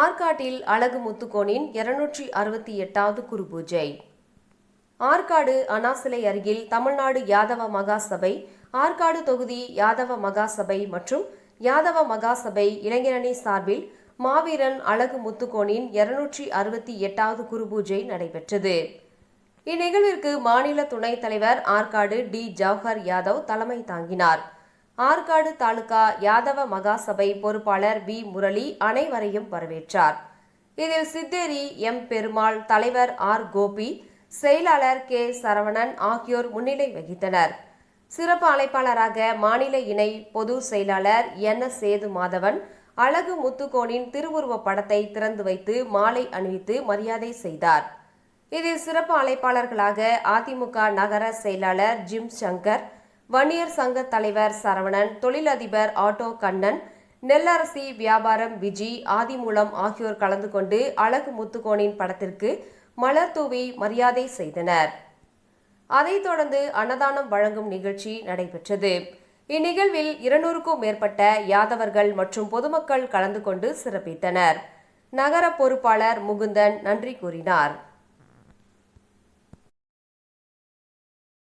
ஆற்காட்டில் அழகு முத்துக்கோனின் இருநூற்றி அறுபத்தி எட்டாவது குரு பூஜை ஆற்காடு அனாசிலை அருகில் தமிழ்நாடு யாதவ மகாசபை ஆற்காடு தொகுதி யாதவ மகாசபை மற்றும் யாதவ மகாசபை இளைஞரணி சார்பில் மாவீரன் அழகு முத்துக்கோனின் இருநூற்றி அறுபத்தி எட்டாவது குரு பூஜை நடைபெற்றது. இந்நிகழ்விற்கு மாநில துணைத் தலைவர் ஆற்காடு டி. ஜவஹர் யாதவ் தலைமை தாங்கினார். ஆற்காடு தாலுகா யாதவ மகாசபை பொறுப்பாளர் வி. முரளி அனைவரையும் வரவேற்றார். இதில் சித்தேரி எம். பெருமாள் தலைவர் ஆர். கோபி செயலாளர் கே. சரவணன் ஆகியோர் முன்னிலை வகித்தனர். சிறப்பு அழைப்பாளராக மாநில இணை பொது செயலாளர் என். எஸ். சேது மாதவன் அழகு முத்துக்கோனின் திருவுருவப் படத்தை திறந்து வைத்து மாலை அணிவித்து மரியாதை செய்தார். இதில் சிறப்பு அழைப்பாளர்களாக அதிமுக நகர செயலாளர் ஜிம் சங்கர் வன்னியர் சங்க தலைவர் சரவணன் தொழிலதிபர் ஆட்டோ கண்ணன் நெல்லரசி வியாபாரம் விஜி ஆதிமூலம் ஆகியோர் கலந்து கொண்டு அழகு முத்துக்கோனின் படத்திற்கு மலர் தூவி மரியாதை செய்தனர். அதைத் தொடர்ந்து அன்னதானம் வழங்கும் நிகழ்ச்சி நடைபெற்றது. இந்நிகழ்வில் இருநூறுக்கும் மேற்பட்ட யாதவர்கள் மற்றும் பொதுமக்கள் கலந்து கொண்டு சிறப்பித்தனர். நகர பொறுப்பாளர் முகுந்தன் நன்றி கூறினார்.